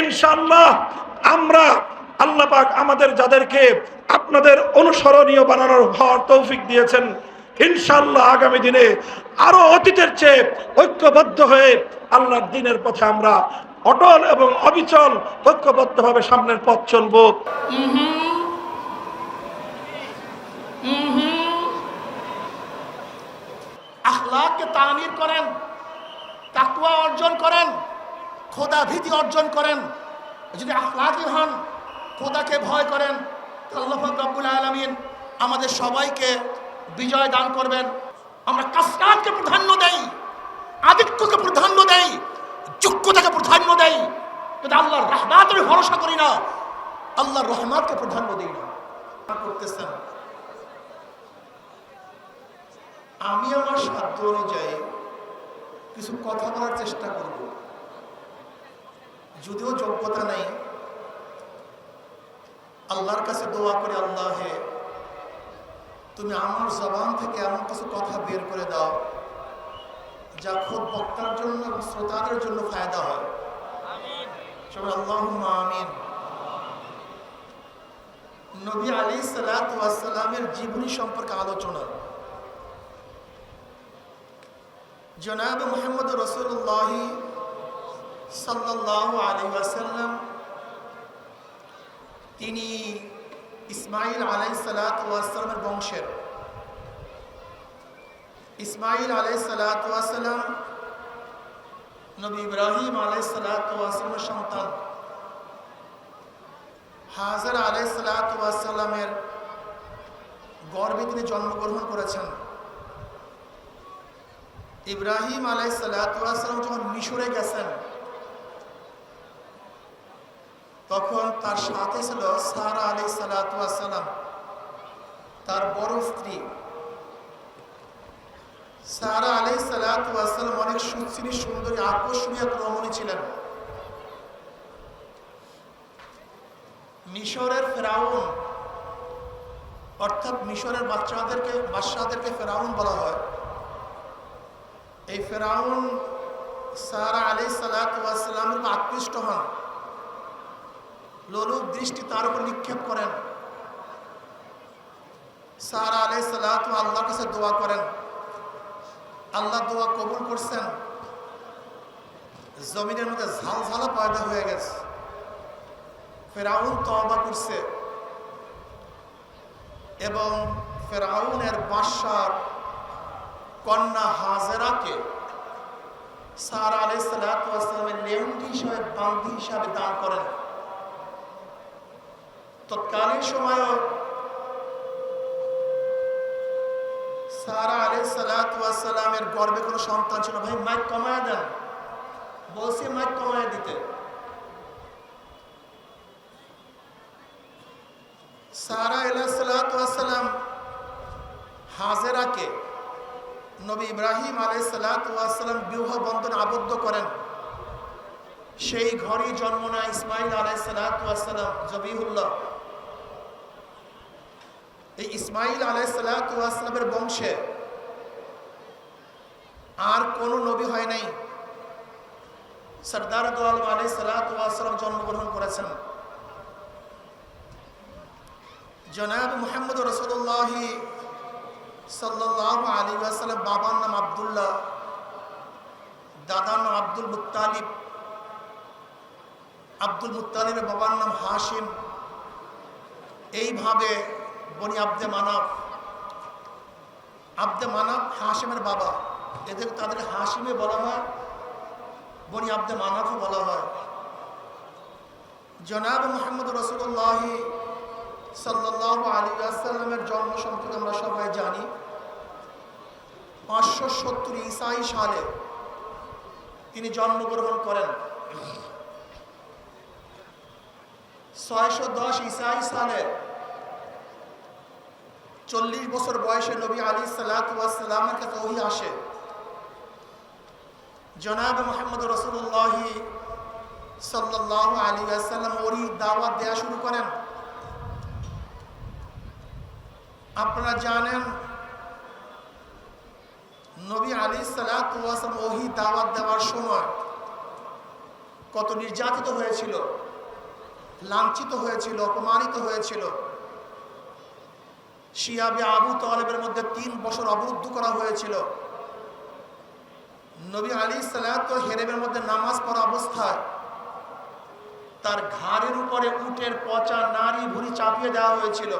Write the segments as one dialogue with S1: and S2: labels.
S1: ইনশাআল্লাহ, আমরা আল্লাহ পাক আমাদের যাদেরকে আপনাদের অনুসরণীয় বানানোর হওয়ার তৌফিক দিয়েছেন ইনশাল্লাহ আগামী দিনে আরও অতীতের চেয়ে ঐক্যবদ্ধ হয়ে আল্লাহর দিনের পথে আমরা অটল এবং অবিচল ঐক্যবদ্ধভাবে সামনের পথ চলবো।
S2: আখলাককে তামির করেন তাকুয়া অর্জন করেন, খোদা ভীতি অর্জন করেন। যদি আখলাকি হন, খোদাকে ভয় করেন তো আল্লাহ পাক রব্বুল আলমিন আমাদের সবাইকে বিজয় দান করবেন। আমরা কাসরাতকে প্রাধান্য দেই, আদিত্যকে প্রাধান্য দেই যোগ্যতাকে প্রাধান্য দেই। কিন্তু আল্লাহর রহমাতের ভরসা করি না, আল্লাহর রহমাতকে প্রাধান্য দিই না। করতেছেন। আমি আমার সাধ্য অনুযায়ী কিছু কথা বলার চেষ্টা করব। যদিও যোগ্যতা নেই, আল্লাহর কাছে দোয়া করে, আল্লাহ, তুমি আমার জবান থেকে এমন কিছু কথা বের করে দাও, যা খুব বক্তার জন্য এবং শ্রোতাদের জন্য ফায়দা হয়। সবাই আল্লাহ আমিন। নবী আলী সালাতামের জীবনী সম্পর্কে আলোচনা। জনাব মোহাম্মদ রসুল্লাহ সাল্লাহ আলী ওয়াসাল্লাম, তিনি ইসমাইল আলাই সালাতামের বংশের। ইসমাইল আলাই সালাতাম নবী ইব্রাহিম আলাই সন্তান। হাজার আলাই সালাতামের গর্বে তিনি জন্মগ্রহণ করেছেন। ইব্রাহিম আলাই সালাতাম যখন মিশরে গেছেন, তখন তার সাথে ছিল সারা আলাই সালাতাম তার বড় স্ত্রী। সারা আলাই সালাতাম অনেক সুশ্রী সুন্দরী, আকর্ষণীয় রমণী ছিলেন। মিশরের ফেরাউন, অর্থাৎ মিশরের বাচ্চাদেরকে বাচ্চাদেরকে ফেরাউন বলা হয়। এই ফেরাউন সারা আলি সালাতামের আকৃষ্ট হন। লোলুপ দৃষ্টি তার উপর নিক্ষেপ করেন। সারা আলি সালাত আল্লাহর কাছে দোয়া করেন। আল্লাহ দোয়া কবুল করছেন। জমিনের মধ্যে ঝালঝালা পয়দা হয়ে গেছে। ফেরাউন তবা করছে। এবং ফেরাউনের বাসার কন্যা হাজেরাকে সারা আলাই সালামের লেউন্ডি হিসাবে, বান্দি হিসাবে দান করেন। তৎকালীন সময়ও সারা আলাই সালামের গর্বে কোনো সন্তান ছিল ভাই, মাইক কমায় দেন। বলছি, মাইক কমায় দিতে। সারা আলাইসালাম হাজেরাকে নবী ইব্রাহিম আলাইসালাম বিবাহ বন্ধন আবদ্ধ করেন। সেই ঘরেই জন্ম নেয় ইসমাইল আলাইসালাম জবিহুল্লাহ। এই ইসমাইল আলাইসালামের বংশে আর কোন নবী হয় নাই। সর্দার দোয়াল আলাইসালাম জন্মগ্রহণ করেছেন। জনাব মোহাম্মদ রসুল্লাহ সাল্লাহ আলী আসালাম বাবার নাম আবদুল্লাহ, দাদার নাম আব্দুল মুতালিব আব্দুল মুতালিবের বাবার নাম হাসিম এইভাবে বনি আব্দে মানব আব্দে মানব হাসিমের বাবা। এদের তাদের হাসিমে বলা হয়, বনি আব্দে মানবও বলা হয়। জনাব মোহাম্মদ রসুল্লাহ সাল্লাহ আলী আসাল্লামের জন্ম সম্পর্কে আমরা সবাই জানি। পাঁচশো সত্তর ইসাই সালে তিনি জন্মগ্রহণ করেন। ছয়শো দশ ইসাই সালে চল্লিশ বছর বয়সে নবী আলী সাল্লামের কাছে ওহি আসে। জনাব মোহাম্মদ রসুল্লাহ সাল্লাহ আলী আসাল্লাম ওরই দাওয়াত দেওয়া শুরু করেন। আপনারা জানেন, নবী আলী সালাম ওহি দাওয়াত দেওয়ার সময় কত নির্যাতিত হয়েছিল, লাঞ্ছিত হয়েছিল, অপমানিত হয়েছিল। শিয়াবে আবু তলেবের মধ্যে তিন বছর অবরুদ্ধ করা হয়েছিল। নবী আলী সালাত হেরেমের মধ্যে নামাজ পড়া অবস্থায় তার ঘাড়ের উপরে উটের পচা নারী ভুড়ি চাপিয়ে দেওয়া হয়েছিল।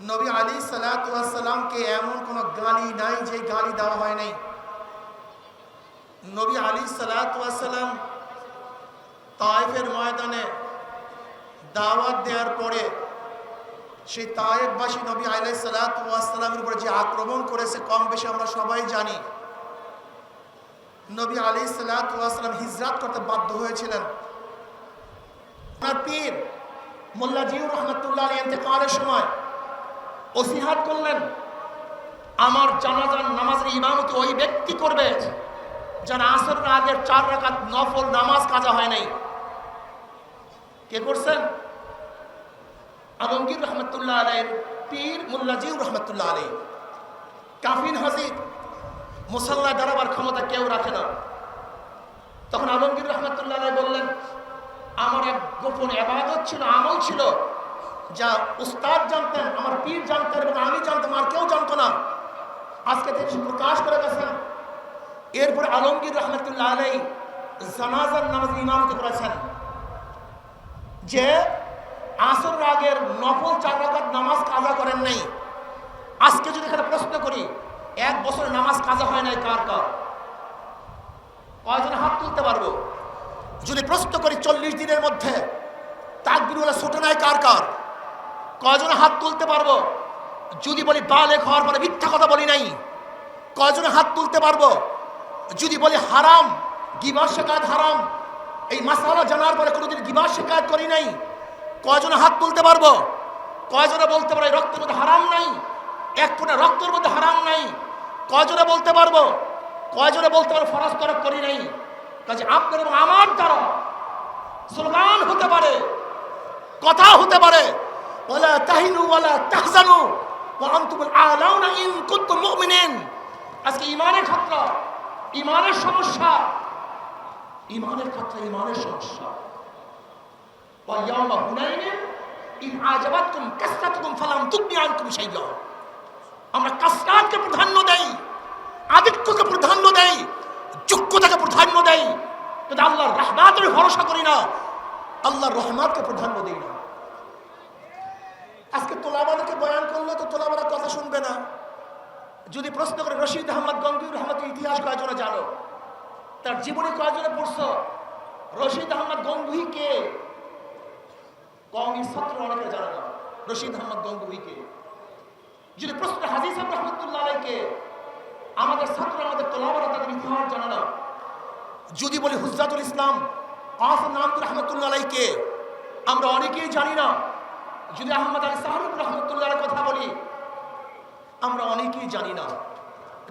S2: নবী আলী সালাতামকে এমন কোনো গালি নাই যে গালি দেওয়া হয় নাই। নবী আলী সালাতাম তাইফের ময়দানে দাওয়াত দেওয়ার পরে সেই তায়েববাসী নবী আলাই সালাতামের উপরে যে আক্রমণ করেছে, কম বেশি আমরা সবাই জানি। নবী আলী সালাতাম হিজরাত করতে বাধ্য হয়েছিলেন। ওনার পীর মোল্লা জিউর রহমতুল্লাহ আলী ইন্তেকালের সময় ওসিহাত করলেন। আমার জানাজার নামাজের ইমামতি ওই ব্যক্তি করবে যার আসর আগের চার রাকাত নফল নামাজ কাজা হয় নাই। কে করছেন? আলমগীর রহমতুল্লাহ আলের পীর মোল্লা জিউর রহমতুল্লাহ আলী কাফিন হাজির মুসাল্লা দাঁড়াবার ক্ষমতা কেউ রাখে না। তখন আলমগীর রহমতুল্লাহ আলাই বললেন, আমার এক গোপন আবাদত ছিল, আমল ছিল যা উস্তাদ জানতেন, আমার পীর জানতেন এবং আমি জানতাম, আর কেউ জানতো না। আজকে তিনি প্রকাশ করে গেছেন। এরপর আলমগীর রহমতুল্লাহ আলাই জানাজার নামাজ ইমামতি করেছেন। যে আসর রাগের নফল চার রাকাত নামাজ কাজা করেন নাই। আজকে যদি এখানে প্রশ্ন করি, এক বছর নামাজ কাজা হয় নাই কার কার? কয়জনে হাত তুলতে পারব? যদি প্রশ্ন করি, চল্লিশ দিনের মধ্যে, তাকবির তাকবিরুল্লাহ ছোট নাই কার কার? কয়জনে হাত তুলতে পারব? যদি বলি বালে হওয়ার পরে মিথ্যা কথা বলি নাই, কয়জনে হাত তুলতে পারব? যদি বলি হারাম, গিবার শেখায়ত হারাম, এই মাসালা জানার পরে কোনোদিন গিবার করি নাই, কয়জনে হাত তুলতে পারব? কয়জনে বলতে পারে রক্তের মধ্যে হারাম নাই, এক ফোঁটা রক্তের মধ্যে হারাম নাই, কয়জনে বলতে পারব? কয়জনে বলতে পারব ফরজ তরক করি নাই? কাজে আপনার এবং আমার দ্বারা স্লোগান হতে পারে, কথা হতে পারে ওয়ালা তাহিনু ওয়ালা তাহজানু ওয়া আনতুমুল আলাউনা ইন কুনতুম আজকে ইমানের খাতরা ইমানের সমস্যা। ইমানের খাতরা ইমানের সমস্যা। ওয়া ইয়াউমা হুনাইনিন ইন আজাবাতকুম কাসরাতুকুম ফালাম তুগনি আনকুম আমরা কাসরাতকে প্রাধান্য দেই আধিক্যকে প্রাধান্য দেই, যোগ্যতাকে প্রাধান্য দেই। কিন্তু আল্লাহর রহমাতের ভরসা করি না, আল্লাহর রহমাতকে প্রাধান্য না। আজকে তোলাবাদাকে বয়ান করলে তো তোলাবাদা কথা শুনবে না। যদি প্রশ্ন করে, রশিদ আহমদ গঙ্গিউর আহমদের ইতিহাস কয়জনে জানো? তার জীবনে কয়জনে পড়ছ? রশিদ আহমদ গঙ্গুহি কে? কওমি ছাত্র অনেকে জানে না। রশিদ আহমদ গঙ্গুহি কে? যদি প্রশ্ন হাজির সাহেব রহমতুল্লাহ কে? আমাদের ছাত্র, আমাদের তোলাবারা তাদের ইতিহাস জানে না। যদি বলি হুজরাতুল ইসলাম কাসম রহমতুল্লাহ আলাইকে আমরা অনেকেই জানি না। যদি আহমদ আলী সাহারুর রহমতুল্লাহর কথা বলি, আমরা অনেকেই জানি না।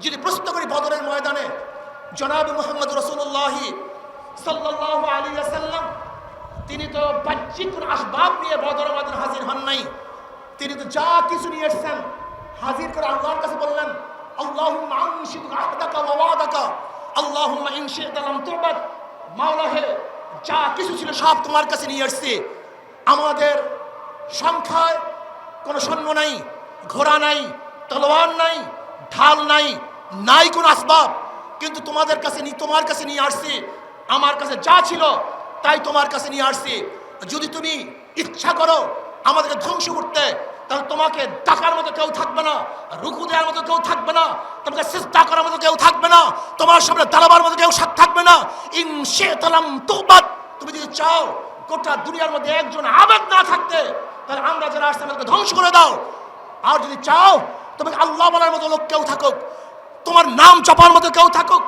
S2: যদি প্রশ্ন করি বদরের ময়দানে, জনাব মোহাম্মদ রসুল্লাহ সাল্লাহ আলী আসাল্লাম তিনি তো বাহ্যিক কোন আসবাব নিয়ে বদর ময়দান হাজির হন নাই। তিনি তো যা কিছু নিয়ে এসছেন, হাজির করে আল্লাহর কাছে বললেন যা কিছু ছিল সব তোমার কাছে নিয়ে আসছে আমাদের সংখ্যায় কোনো সৈন্য নাই, ঘোড়া নাই, তলোয়ার নাই, ঢাল নাই নাই কোনো আসবাব। কিন্তু তোমাদের কাছে নি, তোমার কাছে নিয়ে আসছি, আমার কাছে যা ছিল তাই তোমার কাছে নিয়ে আসছি। যদি তুমি ইচ্ছা করো আমাদেরকে ধ্বংস করতে, তাহলে তোমাকে ডাকার মতো কেউ থাকবে না, রুকু দেওয়ার মতো কেউ থাকবে না, তোমাকে চেষ্টা করার মতো কেউ থাকবে না, তোমার সামনে দাঁড়াবার মতো কেউ সাথ থাকবে না। ইন সে তালাম তুমি যদি চাও গোটা দুনিয়ার মধ্যে একজন আবেগ না থাকতে তাহলে আমরা যারা আসছে, আমাদেরকে ধ্বংস করে দাও। আর যদি চাও তোমাকে আল্লাহ বলার মতো লোক কেউ থাকুক, তোমার নাম চাপার মতো কেউ থাকুক,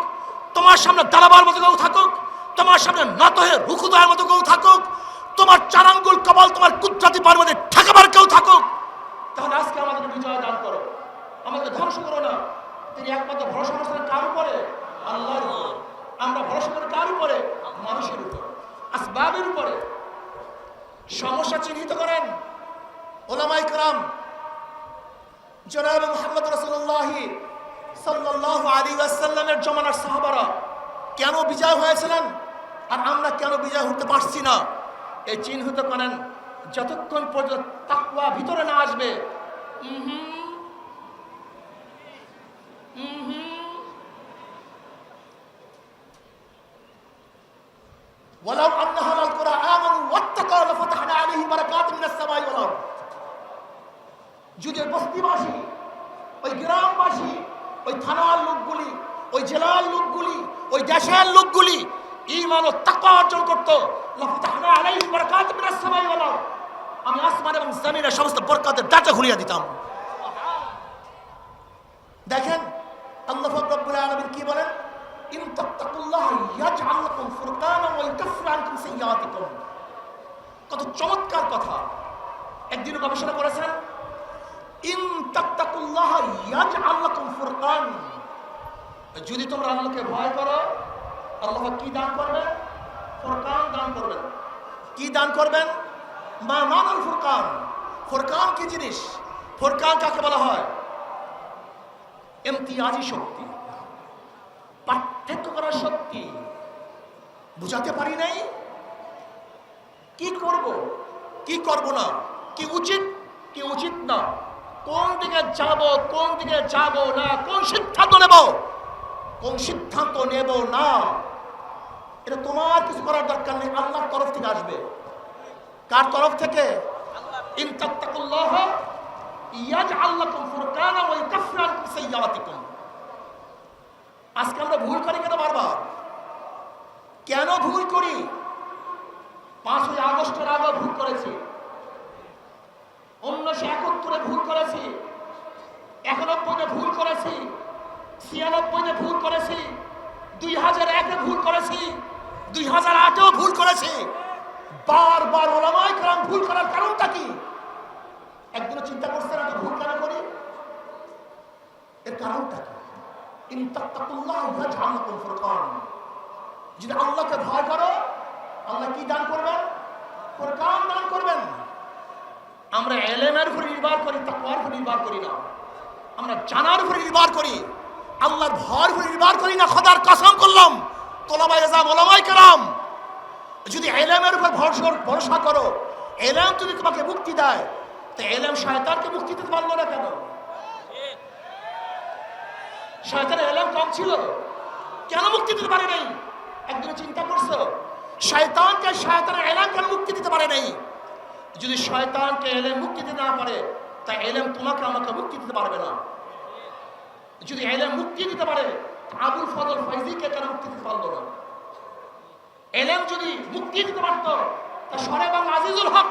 S2: তোমার সামনে দাঁড়াবার মতো কেউ থাকুক, তোমার সামনে নত হয়ে রুখু দেওয়ার মতো কেউ থাকুক, তোমার চারাঙ্গুল, কপাল, তোমার কুত্রাতি পার মধ্যে ঠেকাবার কেউ থাকুক, তাহলে আজকে আমাদের বিজয় দান করো। আমাদের ধ্বংস করো না। তিনি একমাত্র ভরসা করছেন কার। উপরে। আল্লাহর আমরা ভরসা করি কার উপরে? মানুষের উপর। আসবাবের উপরে। সমস্যা চিহ্নিত করেন। ওলামাই কালাম জনাব মোহাম্মদ রসুল্লাহ সাল্লাহ জমানার সাহাবারা কেন বিজয় হয়েছিলেন আর আমরা কেন বিজয় হতে পারছি না? এই চিহ্নিত করেন যতক্ষণ পর্যন্ত তাকুয়া ভিতরে না আসবে উহুম, থানার লোকগুলি, ওই জেলার লোকগুলি, ওই দেশের লোকগুলি ইমান ও তাকওয়া অর্জন করতো। আমি আসমান এবং জমিনের সমস্ত বরকতের খুলিয়ে দিতাম। দেখেন, আল্লাহ আলামিন কি বলেন? কত চমৎকার কথা। একদিন গবেষণা করেছেন ইন তাত্তাকুল্লাহ ইয়াজআল লাকুম ফুরকান যদি তোমরা আল্লাহকে ভয় করো, আল্লাহ কি দান করবেন ফোরকান দান করবেন কি দান করবেন? মা মানাল ফুরকান। ফোরকান কি জিনিস? ফোরকান কাকে বলা হয়? এমতিয়াজি শক্তি। পার্থক্য করার শক্তি। বুঝাতে পারি নাই? কি করব? কি করব না? কি উচিত? কি উচিত না? কোন দিকে যাব, কোন দিকে যাব না, কোন সিদ্ধান্ত নেব? কোন সিদ্ধান্ত নেব না? এটা তোমার কিছু করার দরকার নেই, আল্লাহর তরফ থেকে আসবে। কার তরফ থেকে? ইন তাত্তাকুল্লাহ ইয়াজআল লাকুম ফুরকানা ওয়া ইউকাফির আনকুম সাইয়্যাতিকুম। আজকে আমরা ভুল করি কেন বারবার? কেন ভুল করি? পাঁচই আগস্টের আগে ভুল করেছি। উনিশশো একাত্তরে ভুল করেছি, একানব্বইতে ভুল করেছি, ছিয়ানব্বইতে ভুল করেছি দুই হাজার একে ভুল করেছি দুই হাজার আটেও ভুল করেছি। বারবার ওলামাই কারণ ভুল করার কারণটা কি? একদিনও চিন্তা করছেন আমি ভুল কেন করি? এর কারণটা কি? যদি আল্লাহকে ভয় করো, আল্লাহ কি দান করবেন? দান করবেন। আমরা এলেমের উপর নির্ভর করি, তাকওয়ার উপর নির্ভর করি না। আমরা জানার উপর নির্ভর করি, আল্লাহর ভয়ের উপর নির্ভর করি না, খোদার কসম করলাম। তোলাবাই এজাম, ওলামাই কালাম যদি এলেমের উপর ভরসা ভরসা করো, এলেম যদি তোমাকে মুক্তি দেয়, তো এলেম শয়তানকে মুক্তি দিতে পারল না কেন? শয়তানের এলেম কম ছিল। কেন মুক্তি দিতে পারে নাই? একদিন চিন্তা করছ? শয়তানকে, শয়তানের এলেম কেন মুক্তি দিতে পারে নাই। যদি শয়তানকে এলেম মুক্তি দিতে না পারে, তা এলেম তোমাকে আমাকে মুক্তি দিতে পারবে না। যদি এলেম মুক্তি দিতে পারে আবুল ফজল ফৈজিকে কেন মুক্তি দিতে পারল না? এলেম যদি মুক্তি দিতে পারতো, তা সরে এবং আজিজুল হক,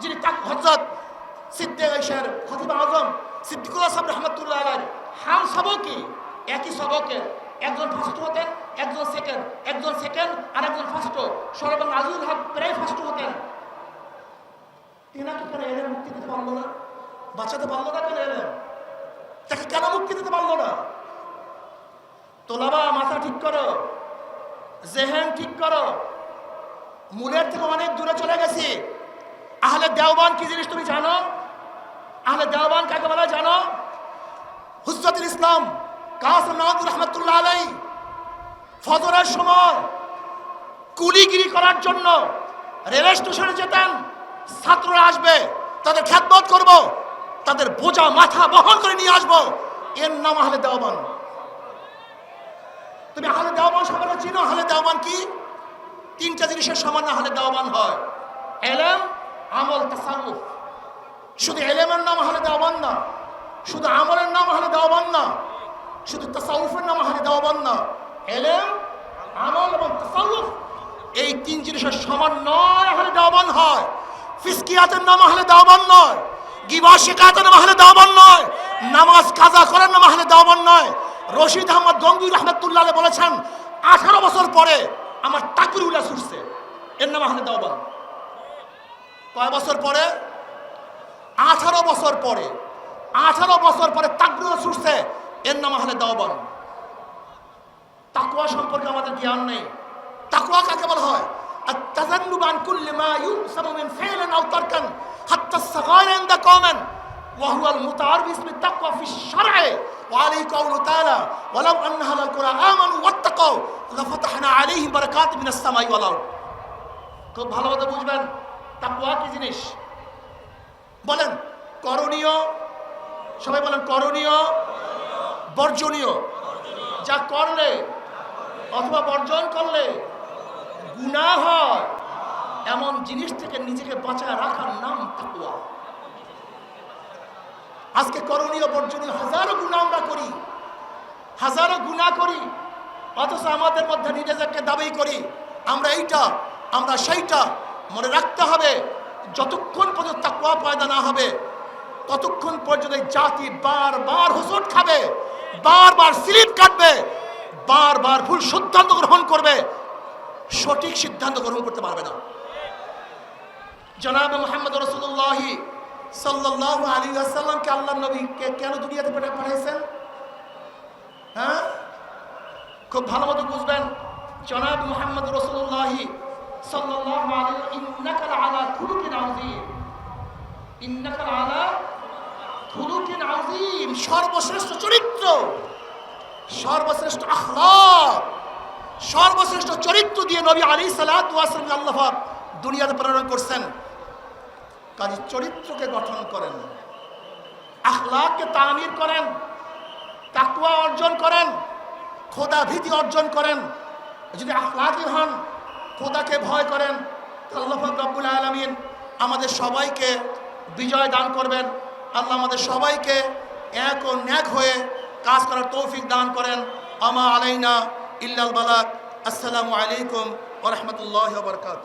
S2: যিনি হজরত সিদ্দিক ঐশের খতিব আজম, সিদ্দিকুল আসলাম রহমতুল্লাহ আলাই হাম সবকে একই সবকে, একজন ফার্স্ট হতেন, একজন সেকেন্ড একজন সেকেন্ড আর একজন ফার্স্ট সরে এবং আজিজুল হক প্রায় ফার্স্ট হতেন। তিনাকে কেন এলেম মুক্তি দিতে পারল না। বাঁচাতে পারল না কেন এলেম তাকে কেন মুক্তি দিতে পারল না? তোলাবা, মাথা ঠিক করো। জেহেন ঠিক করো। মূলের থেকে অনেক দূরে চলে গেছি। আহলে দেওবান কি জিনিস তুমি জানো? আহলে দেওবান কাকে বলা জানো? হুজরতুল ইসলাম কাসম নওয়াজ রহমতুল্লাহ আলাই ফজরের সময় কুলিগিরি করার জন্য রেল স্টেশনে যেতেন। ছাত্ররা আসবে, তাদের খ্যাতবোধ করব, তাদের বোঝা মাথা বহন করে নিয়ে আসব। এর নাম আহলে দেওবান তুমি আহলে দেওয়ান সবাই চিনো, আহলে দেওয়ান কি? তিনটা জিনিসের সমান আহলে দেওয়ান হয়। এলেম, আমল, তাসাল্লুফ। শুধু এলেমের নাম আহলে দেওয়ান না, শুধু আমলের নাম আহলে দেওয়ান না, শুধু তাসাউফের নাম আহলে দেওয়ান না। এলেম, আমল এবং তাসাল্লুফ, এই তিন জিনিসের সমান নয় আহলে দেওয়ান হয়। ফিসকিয়াতের নাম আহলে দেওয়ান নয়। গিবা শেখাতের নাম আহলে দেওয়ান নয়। নামাজ কাজা করার নাম আহলে দেওয়ান নয়। রশিদ আহমদ গঙ্গুই রহমতুল্লাহ বলেছেন, আঠারো বছর পরে আমার টাকুর উল্লা ছুটছে এর নাম আহলে দেওয়ান কয় বছর পরে? আঠারো বছর পরে। আঠারো বছর পরে তাকবির ছুটছে এর নাম আহলে দেওয়ান তাকুয়া সম্পর্কে আমাদের জ্ঞান নেই। তাকুয়া কাকে বলা হয়? التذنب عن كل ما يؤثم من فعل او تركا حتى الصغائر عند قوم وهو المتعارف باسم التقوى في الشرع وعليه قوله تعالى ولو أن أهل القرى آمنوا واتقوا لفتحنا عليهم بركات من السماء والأرض খুব ভালোভাবে বুঝবেন তাকওয়া কি জিনিস বলেন করণীয় সবাই বলেন করণীয় বর্জনীয় যা করলে অথবা বর্জন করলে গুনাহ হয়। এমন জিনিস থেকে নিজেকে বাঁচায় রাখার নাম তাকুয়া আজকে করণীয় বর্জনীয় হাজারো গুণা আমরা করি। হাজারো গুণা করি। অথচ আমাদের মধ্যে নিজেদেরকে দাবি করি, আমরা এইটা, আমরা সেইটা মনে রাখতে হবে। যতক্ষণ পর্যন্ত তাকুয়া পয়দা না হবে, ততক্ষণ পর্যন্ত জাতি বারবার হোসট খাবে, বারবার স্লিপ কাটবে, বারবার ভুল সিদ্ধান্ত গ্রহণ করবে। সঠিক সিদ্ধান্ত গ্রহণ করতে পারবে না। জনাব মোহাম্মদ রসুল্লাহি সাল্লাহ আলী আসাল্লামকে আল্লাহ নবীকে কেন দুনিয়াতে পাঠা- পাঠিয়েছেন? হ্যাঁ? খুব ভালো মতো বুঝবেন। জনাব মোহাম্মদ রসুল্লাহি সর্বশ্রেষ্ঠ চরিত্র, সর্বশ্রেষ্ঠ আখলাক। সর্বশ্রেষ্ঠ চরিত্র দিয়ে নবী আলী সালাম আল্লাহ দুনিয়াতে প্রেরণ করছেন। কাজে চরিত্রকে গঠন করেন, আখলাককে তামির করেন তাকুয়া অর্জন করেন, খোদা ভীতি অর্জন করেন। যদি আখলাকি হন, খোদাকে ভয় করেন আল্লাহ রব্বুল আলমিন আমাদের সবাইকে বিজয় দান করবেন। আল্লাহ আমাদের সবাইকে এক ও ন্যাক হয়ে কাজ করার তৌফিক দান করেন। আমা আলাইনা ইল্লাল বালাক আসসালামু আলাইকুম ওরহমতুল্লাহ বরকাত